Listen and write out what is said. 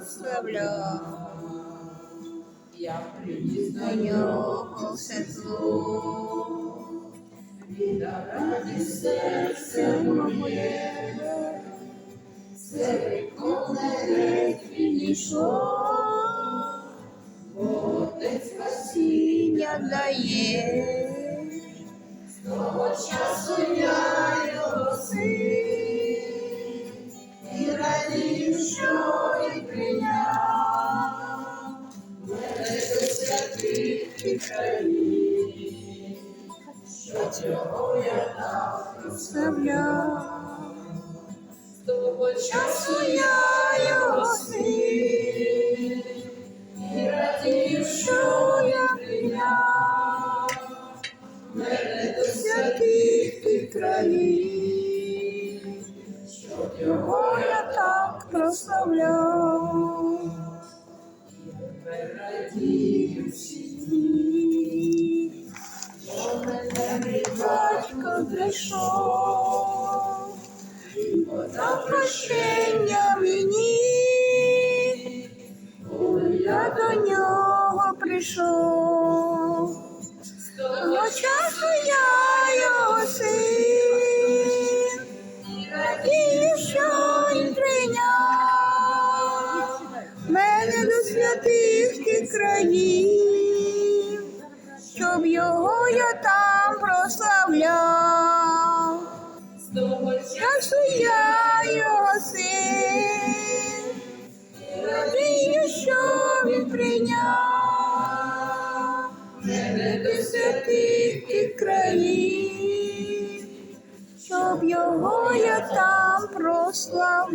Славля, я приніс до нього все зло, віддав радість серце моє, дає, з того часу святих що цього я так того часу я його син, і радію, що я прийняв мене до святих і країн, щоб його я так прославляв. Прийшов, подав прощення мені, коли я до нього прийшов. З часу я його син, і що він прийняв мене до святих ти країв, щоб його я там прославляв. Часу я його син, і радію, що він прийняв мене до святих ти країв, щоб його я там прославляв.